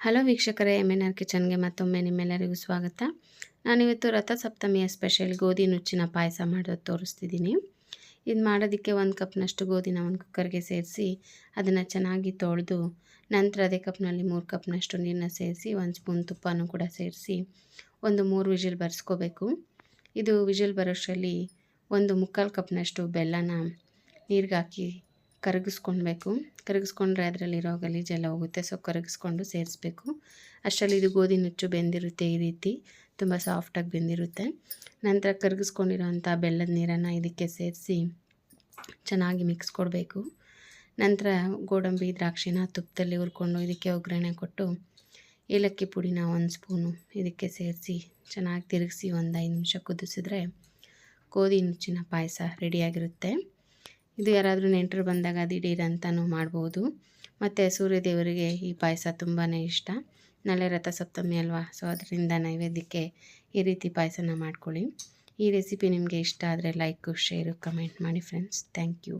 Hello ವೀಕ್ಷಕರೇ M N R ಕಿಚನ್ಗೆ ಮತ್ತೊಮ್ಮೆ ನಿಮ್ಮೆಲ್ಲರಿಗೂ ಸ್ವಾಗತ. ನಾನಿವತ್ತು ರಥಸಪ್ತಮಿಯ ಸ್ಪೆಷಲ್ ಗೋಧಿ ನುಚ್ಚಿನ ಪಾಯಸ ಮಾಡೋದು ತೋರಿಸ್ತಿದ್ದೀನಿ. ಇದು ಮಾಡೋದಕ್ಕೆ ಒಂದು ಕಪ್ನಷ್ಟು ಗೋಧಿನ ಒಂದು ಕುಕ್ಕರ್ಗೆ ಸೇರಿಸಿ ಅದನ್ನು ಚೆನ್ನಾಗಿ ತೊಳೆದು, ನಂತರ ಅದೇ ಕಪ್ನಲ್ಲಿ ಮೂರು ಕಪ್ನಷ್ಟು ನೀರನ್ನ ಸೇರಿಸಿ ಒಂದು ಸ್ಪೂನ್ ತುಪ್ಪನೂ ಕೂಡ ಸೇರಿಸಿ ಒಂದು ಮೂರು ವಿಜಿಲ್ ಬರೆಸ್ಕೋಬೇಕು. ಇದು ವಿಜಿಲ್ ಬರೋಷ್ಟರಲ್ಲಿ ಒಂದು ಮುಕ್ಕಾಲು ಕಪ್ನಷ್ಟು ಬೆಲ್ಲನ ನೀರಿಗೆ ಹಾಕಿ ಕರಗಿಸ್ಕೊಳ್ಬೇಕು ಕರಗಿಸ್ಕೊಂಡ್ರೆ ಅದರಲ್ಲಿರೋ ಗಲೀಜೆಲ್ಲ ಹೋಗುತ್ತೆ. ಸೊ ಕರಗಿಸ್ಕೊಂಡು ಸೇರಿಸ್ಬೇಕು. ಅಷ್ಟರಲ್ಲಿ ಇದು ಗೋಧಿ ನುಚ್ಚು ಬೆಂದಿರುತ್ತೆ ಈ ರೀತಿ. ತುಂಬ ಸಾಫ್ಟಾಗಿ ಬೆಂದಿರುತ್ತೆ. ನಂತರ ಕರಗಿಸ್ಕೊಂಡಿರೋಂಥ ಬೆಲ್ಲದ ನೀರನ್ನು ಇದಕ್ಕೆ ಸೇರಿಸಿ ಚೆನ್ನಾಗಿ ಮಿಕ್ಸ್ ಕೊಡಬೇಕು. ನಂತರ ಗೋಡಂಬಿ, ದ್ರಾಕ್ಷಿನ ತುಪ್ಪದಲ್ಲಿ ಹುರ್ಕೊಂಡು ಇದಕ್ಕೆ ಒಗ್ಗರಣೆ ಕೊಟ್ಟು ಏಲಕ್ಕಿ ಪುಡಿನ ಒಂದು ಸ್ಪೂನು ಇದಕ್ಕೆ ಸೇರಿಸಿ ಚೆನ್ನಾಗಿ ತಿರುಗಿಸಿ ಒಂದು ಐದು ನಿಮಿಷ ಕುದಿಸಿದ್ರೆ ಗೋಧಿ ನುಚ್ಚಿನ ಪಾಯಸ ರೆಡಿಯಾಗಿರುತ್ತೆ ಇದು ಯಾರಾದರೂ ನೆಂಟರು ಬಂದಾಗ ದಿಢೀರ್ ಅಂತಲೂ ಮಾಡ್ಬೋದು. ಮತ್ತು ಸೂರ್ಯದೇವರಿಗೆ ಈ ಪಾಯಸ ತುಂಬಾ ಇಷ್ಟ. ನಾಳೆ ರಥಸಪ್ತಮಿ ಅಲ್ವಾ? ಸೊ ಅದರಿಂದ ನೈವೇದ್ಯಕ್ಕೆ ಈ ರೀತಿ ಪಾಯಸನ ಮಾಡ್ಕೊಳ್ಳಿ. ಈ ರೆಸಿಪಿ ನಿಮಗೆ ಇಷ್ಟ ಆದರೆ ಲೈಕು ಶೇರು ಕಮೆಂಟ್ ಮಾಡಿ ಫ್ರೆಂಡ್ಸ್ ಥ್ಯಾಂಕ್ ಯು